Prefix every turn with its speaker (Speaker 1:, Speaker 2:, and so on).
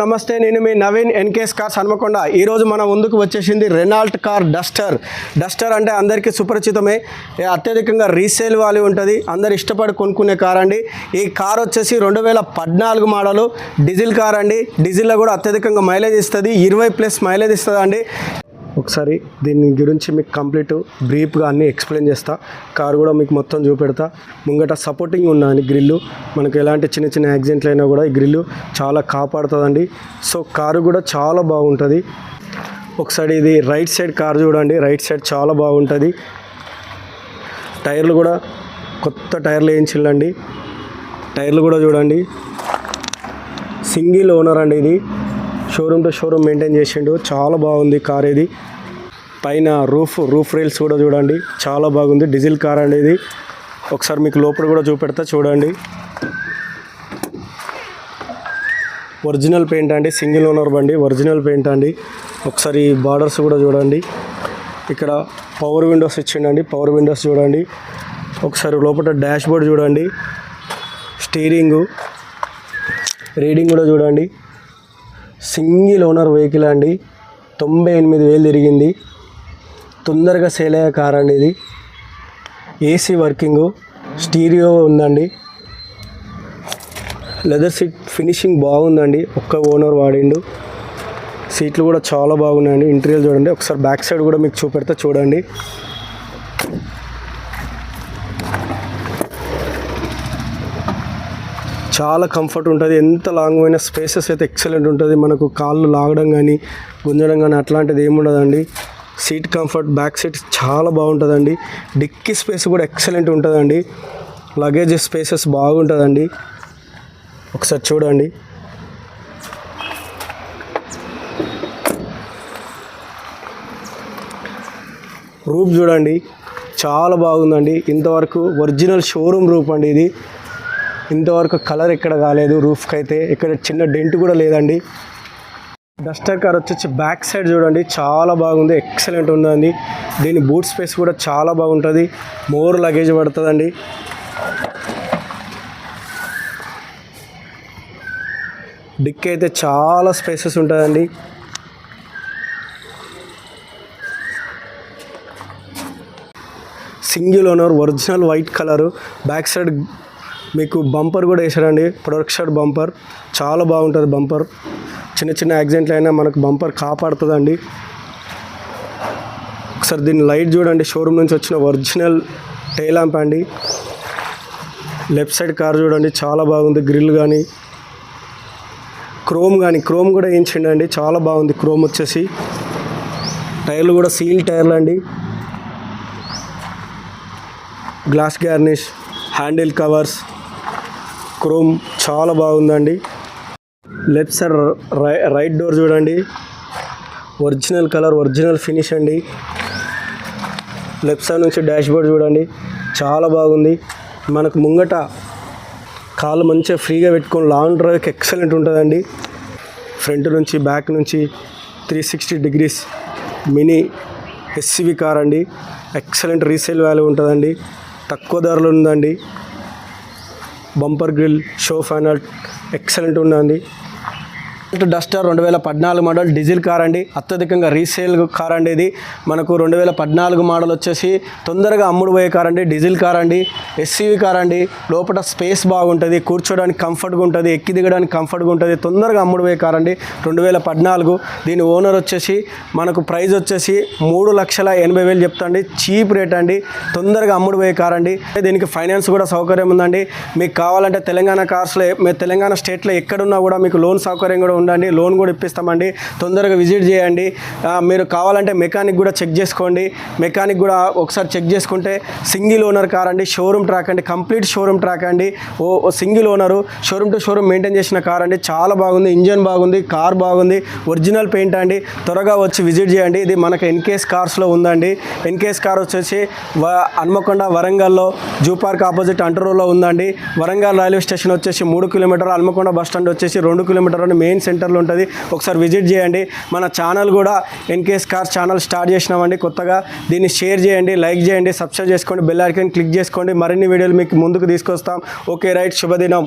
Speaker 1: నమస్తే నేను మీ నవీన్ ఎన్కేఎస్ కార్స్ హనుమకొండ. ఈరోజు మన ముందుకు వచ్చేసింది రెనాల్ట్ కార్ డస్టర్. డస్టర్ అంటే అందరికీ సుపరిచితమే. అత్యధికంగా రీసేల్ వాల్యూ ఉంటుంది. అందరు ఇష్టపడి కొనుక్కునే కార్ అండి. ఈ కార్ వచ్చేసి రెండు వేల పద్నాలుగు మోడలు. డీజిల్ కార్ అండి. డీజిల్లో కూడా అత్యధికంగా మైలేజ్ ఇస్తుంది. ఇరవై ప్లస్ మైలేజ్ ఇస్తుంది అండి ఒకసారి దీని గురించి మీకు కంప్లీట్ బ్రీఫ్గా అన్నీ ఎక్స్ప్లెయిన్ చేస్తా. కారు కూడా మీకు మొత్తం చూపెడతా. ముంగట సపోర్టింగ్ ఉన్నది గ్రిల్లు మనకు ఎలాంటి చిన్న చిన్న యాక్సిడెంట్లు అయినా కూడా ఈ గ్రిల్లు చాలా కాపాడుతుందండి. సో కారు కూడా చాలా బాగుంటుంది. ఒకసారి ఇది రైట్ సైడ్ కారు చూడండి. రైట్ సైడ్ చాలా బాగుంటుంది. టైర్లు కూడా కొత్త టైర్లు వేయించిండండి టైర్లు కూడా చూడండి. సింగిల్ ఓనర్ అండి ఇది. షోరూమ్ టు షోరూమ్ మెయింటైన్ చేసిండు. చాలా బాగుంది కార్ ఇది. పైన రూఫ్ రూఫ్ రైల్స్ కూడా చూడండి. చాలా బాగుంది. డీజిల్ కార్ అండి ఇది. ఒకసారి మీకు లోపల కూడా చూపెడతా చూడండి. ఒరిజినల్ పెయింట్ అండి. సింగిల్ ఓనర్ బండి ఒరిజినల్ పెయింట్ అండి. ఒకసారి బార్డర్స్ కూడా చూడండి. ఇక్కడ పవర్ విండోస్ ఇచ్చిండండి. పవర్ విండోస్ చూడండి. ఒకసారి లోపల డాష్ బోర్డ్ చూడండి. స్టీరింగు రీడింగ్ కూడా చూడండి. సింగిల్ ఓనర్ వెహికల్ అండి. తొంభై ఎనిమిది వేలు తిరిగింది. తొందరగా సేల్ అయ్యే కార్ అండి ఇది. AC working. స్టీరియో ఉందండి. లెదర్ సీట్ ఫినిషింగ్ బాగుందండి. ఒక్క ఓనర్ వాడిండు. సీట్లు కూడా చాలా బాగున్నాయండి. ఇంటీరియర్ చూడండి. ఒకసారి బ్యాక్ సైడ్ కూడా మీకు చూపెడితే చూడండి. చాలా కంఫర్ట్ ఉంటుంది. ఎంత లాంగ్ అయినా స్పేసెస్ అయితే ఎక్సలెంట్ ఉంటుంది. మనకు కాళ్ళు లాగడం కానీ గుంజడం కానీ అట్లాంటిది ఏముండదండి సీట్ కంఫర్ట్ బ్యాక్ సీట్ చాలా బాగుంటుందండి. డిక్కీ స్పేస్ కూడా ఎక్సలెంట్ ఉంటుందండి. లగేజ్ స్పేసెస్ బాగుంటుందండి. ఒకసారి చూడండి. రూప్ చూడండి. చాలా బాగుందండి. ఇంతవరకు ఒరిజినల్ షోరూమ్ రూప్ అండి ఇది. ఇంతవరకు కలర్ ఎక్కడ కాలేదు రూఫ్కి అయితే ఇక్కడ చిన్న డెంట్ కూడా లేదండి. డస్టర్ కార్ వచ్చేసి బ్యాక్ సైడ్ చూడండి చాలా బాగుంది ఎక్సలెంట్ ఉందండి. దీని బూట్ స్పేస్ కూడా చాలా బాగుంటుంది మోర్ లగేజ్ పడుతుందండి. డిక్ అయితే చాలా స్పేసెస్ ఉంటుందండి. Single owner original white colour back side మీకు బంపర్ కూడా వేసాడండి ప్రొడక్షన్ బంపర్. చాలా బాగుంటుంది బంపర్. చిన్న చిన్న యాక్సిడెంట్లు అయినా మనకు బంపర్ కాపాడుతుందండి. ఒకసారి దీని లైట్ చూడండి. షోరూమ్ నుంచి వచ్చిన ఒరిజినల్ టైలాంప్ అండి. లెఫ్ట్ సైడ్ కార్ చూడండి. చాలా బాగుంది గ్రిల్ కానీ క్రోమ్ కానీ క్రోమ్ కూడా వేయించండి చాలా బాగుంది క్రోమ్ వచ్చేసి. టైర్లు కూడా సీల్ టైర్లు అండి. Glass garnish handle covers. Chrome చాలా బాగుందండి. లెఫ్ట్ సైడ్ రై రైట్ డోర్ చూడండి. ఒరిజినల్ కలర్ ఒరిజినల్ ఫినిష్ అండి. లెఫ్ట్ సైడ్ నుంచి డాష్ బోర్డ్ చూడండి. చాలా బాగుంది. మనకు ముంగట కాలు మంచిగా ఫ్రీగా పెట్టుకొని లాంగ్ డ్రైవ్కి ఎక్సలెంట్ ఉంటుందండి. ఫ్రంట్ నుంచి బ్యాక్ నుంచి three sixty degrees mini SCV car అండి. ఎక్సలెంట్ రీసేల్ వాల్యూ ఉంటుందండి. తక్కువ ధరలో ఉందండి. Bumper grill show panel excellent ఉందండి డస్టర్ రెండు వేల పద్నాలుగు మోడల్ డీజిల్ కార్ అండి. అత్యధికంగా రీసేల్ కార్ అండి ఇది. మనకు రెండు వేల పద్నాలుగు మోడల్ వచ్చేసి తొందరగా అమ్ముడు పోయే కార్ అండి. డీజిల్ కార్ అండి ఎస్సీవీ కార్ అండి. లోపల స్పేస్ బాగుంటుంది. కూర్చోడానికి కంఫర్ట్గా ఉంటుంది. ఎక్కి దిగడానికి కంఫర్ట్గా ఉంటుంది. తొందరగా అమ్ముడు పోయే కార్ అండి. రెండు వేల పద్నాలుగు. దీని ఓనర్ వచ్చేసి మనకు ప్రైస్ వచ్చేసి మూడు లక్షల ఎనభై వేలు చెప్తాండి చీప్ రేట్ అండి. తొందరగా అమ్ముడు పోయే కార్ అండి. దీనికి ఫైనాన్స్ కూడా సౌకర్యం ఉందండి. మీకు కావాలంటే తెలంగాణ కార్స్లో మీ తెలంగాణ స్టేట్లో ఎక్కడున్నా కూడా మీకు లోన్ సౌకర్యం కూడా ఉండండి లోన్ కూడా ఇప్పిస్తామండి. తొందరగా విజిట్ చేయండి. మీరు కావాలంటే మెకానిక్ కూడా చెక్ చేసుకోండి. మెకానిక్ కూడా ఒకసారి చెక్ చేసుకుంటే సింగిల్ ఓనర్ కార్ అండి షోరూమ్ ట్రాక్ అండి కంప్లీట్ షోరూమ్ ట్రాక్ అండి. ఓ single owner showroom to showroom maintain చేసిన కార్ అండి. చాలా బాగుంది ఇంజన్ బాగుంది కార్ బాగుంది ఒరిజినల్ పెయింట్ అండి. త్వరగా వచ్చి విజిట్ చేయండి. ఇది మనకు ఎన్కేఎస్ కార్స్లో ఉందండి. ఎన్కేఎస్ కార్ వచ్చేసి హన్మకొండ వరంగల్లో జూ పార్క్ ఆపోజిట్ అంటరూలో ఉందండి. వరంగల్ రైల్వే స్టేషన్ వచ్చేసి మూడు కిలోమీటర్ హన్మకొండ బస్ స్టాండ్ వచ్చేసి రెండు కిలోమీటర్ మెయిన్ సెంటర్లో ఉంటుంది. ఒకసారి విజిట్ చేయండి. మన ఛానల్ కూడా ఎన్కేఎస్ కార్ ఛానల్ స్టార్ట్ చేసినామండి కొత్తగా దీన్ని షేర్ చేయండి లైక్ చేయండి సబ్స్క్రైబ్ చేసుకోండి బెల్ ఐకాన్ క్లిక్ చేసుకోండి. మరిన్ని వీడియోలు మీకు ముందుకు తీసుకొస్తాం. ఓకే రైట్ శుభదినం.